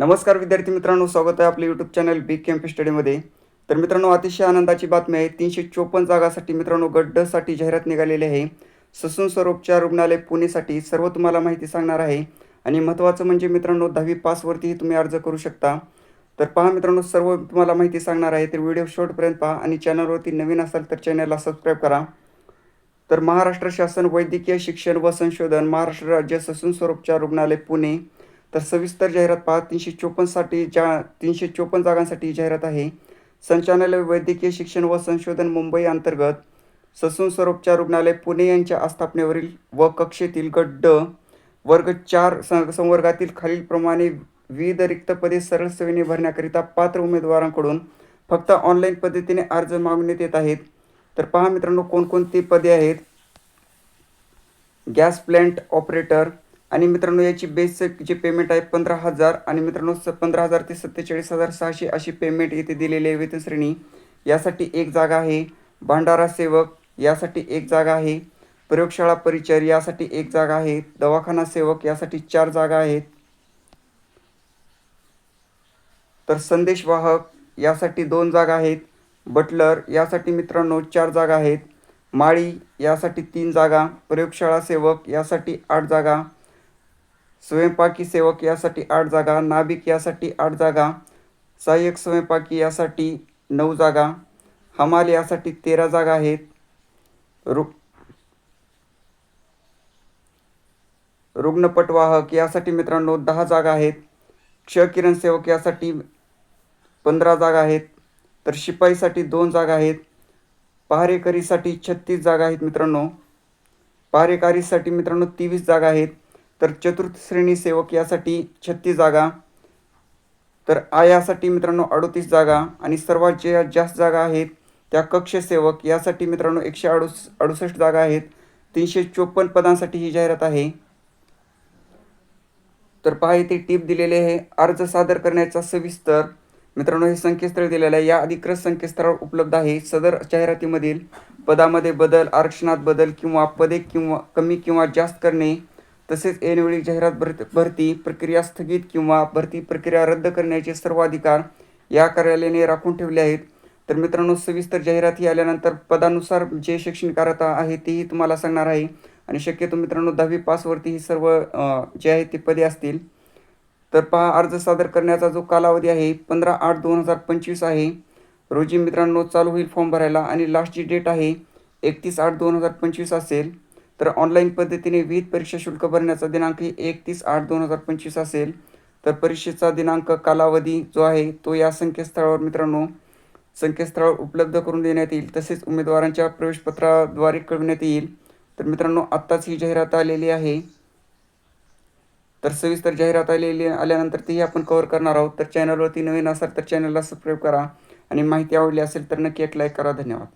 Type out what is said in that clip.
नमस्कार विद्यार्थी मित्रांनो स्वागत आहे आपल्या यूट्यूब चॅनल बी कॅम्प स्टडीमध्ये तर मित्रांनो अतिशय आनंदाची बातमी आहे. तीनशे चोपन्न जागासाठी मित्रांनो गड्डसाठी जाहिरात निघालेली आहे. ससून स्वरूपच्या रुग्णालय पुणेसाठी सर्व तुम्हाला माहिती सांगणार आहे. आणि महत्त्वाचं म्हणजे मित्रांनो दहावी पासवरतीही तुम्ही अर्ज करू शकता. तर पहा मित्रांनो सर्व तुम्हाला माहिती सांगणार आहे. तर व्हिडिओ शॉर्टपर्यंत पहा आणि चॅनलवरती नवीन असाल तर चॅनलला सबस्क्राईब करा. तर महाराष्ट्र शासन वैद्यकीय शिक्षण व संशोधन महाराष्ट्र राज्य ससून स्वरूपच्या रुग्णालय पुणे. तर सविस्तर जाहिरात पहा. तीनशे चोपन्नसाठी ज्या तीनशे चोपन्न जागांसाठी जाहिरात आहे. संचालनालय वैद्यकीय शिक्षण व संशोधन मुंबई अंतर्गत ससून स्वरूपच्या रुग्णालय पुणे यांच्या आस्थापनेवरील व कक्षेतील गड्ड वर्ग चार सं संवर्गातील खालीलप्रमाणे विविध रिक्त पदे सरळ सेवेने भरण्याकरिता पात्र उमेदवारांकडून फक्त ऑनलाईन पद्धतीने अर्ज मागण्यात येत आहेत. तर पहा मित्रांनो कोणकोणती पदे आहेत? गॅस प्लॅन्ट ऑपरेटर आणि मित्रांनो याची बेसिक जे पेमेंट आहे पंधरा हजार आणि मित्रांनो स पंधरा हजार ते सत्तेचाळीस हजार सहाशे अशी पेमेंट येथे दिलेली आहे वेतन श्रेणी. यासाठी एक जागा आहे. भांडारा सेवक यासाठी एक जागा आहे. प्रयोगशाळा परिचर यासाठी एक जागा आहे. दवाखाना सेवक यासाठी चार जागा आहेत. तर संदेश वाहक यासाठी दोन जागा आहेत. बटलर यासाठी मित्रांनो चार जागा आहेत. माळी यासाठी तीन जागा. प्रयोगशाळा सेवक यासाठी आठ जागा. स्वयंपाकी सेवक यासाठी आठ जागा नाभिक यासाठी आठ जागा सहाय्यक स्वयंपाकी यासाठी नऊ जागा हमाल यासाठी तेरा जागा आहेत. रु रुग्णपटवाहक यासाठी मित्रांनो दहा जागा आहेत. क्षकिरण सेवक यासाठी पंधरा जागा आहेत. तर शिपाईसाठी दोन जागा आहेत. पहारेकरीसाठी छत्तीस जागा आहेत मित्रांनो. पहारेकारीसाठी मित्रांनो तेवीस जागा आहेत. तर चतुर्थ श्रेणी सेवक यासाठी छत्तीस जागा. तर आयासाठी मित्रांनो अडोतीस जागा आणि सर्वात ज्या जास्त जागा आहेत त्या कक्ष सेवक यासाठी मित्रांनो एकशे अडुस अडुसष्ट जागा आहेत. तीनशे चोपन्न पदांसाठी ही जाहिरात आहे. तर पहा इथे टीप दिलेली आहे अर्ज सादर करण्याचा सविस्तर. मित्रांनो हे संकेतस्थळ दिलेलं आहे. या अधिकृत संकेतस्थळावर उपलब्ध आहे. सदर जाहिरातीमधील पदामध्ये बदल आरक्षणात बदल किंवा पदे किंवा कमी किंवा जास्त करणे तसेच ऐनवेळी जाहिरात भरती भरती प्रक्रिया स्थगित किंवा भरती प्रक्रिया रद्द करण्याचे सर्व अधिकार या कार्यालयाने राखून ठेवले आहेत. तर मित्रांनो सविस्तर जाहिराती आल्यानंतर पदानुसार जे शैक्षणिक अर्हता आहे तेही तुम्हाला सांगणार आहे. आणि शक्यतो मित्रांनो दहावी पासवरती ही सर्व जे आहे ते पदे असतील. तर पहा अर्ज सादर करण्याचा जो कालावधी आहे पंधरा आठ दोन हजार पंचवीस आहे. रोजी मित्रांनो चालू होईल फॉर्म भरायला आणि लास्टची डेट आहे एकतीस आठ दोन हजार पंचवीस असेल. तर ऑनलाईन पद्धतीने विविध परीक्षा शुल्क भरण्याचा दिनांक ही एकतीस आठ दोन हजार पंचवीस असेल. तर परीक्षेचा दिनांक कालावधी जो आहे तो या संकेतस्थळावर मित्रांनो संकेतस्थळावर उपलब्ध करून देण्यात येईल. तसेच उमेदवारांच्या प्रवेशपत्राद्वारे कळविण्यात येईल. तर मित्रांनो आत्ताच ही जाहिरात आलेली आहे. तर सविस्तर जाहिरात आलेली आल्यानंतर तीही आपण कव्हर करणार आहोत. तर चॅनलवरती नवीन असाल तर चॅनलला सबस्क्राईब करा. आणि माहिती आवडली असेल तर नक्की एक लाईक करा. धन्यवाद.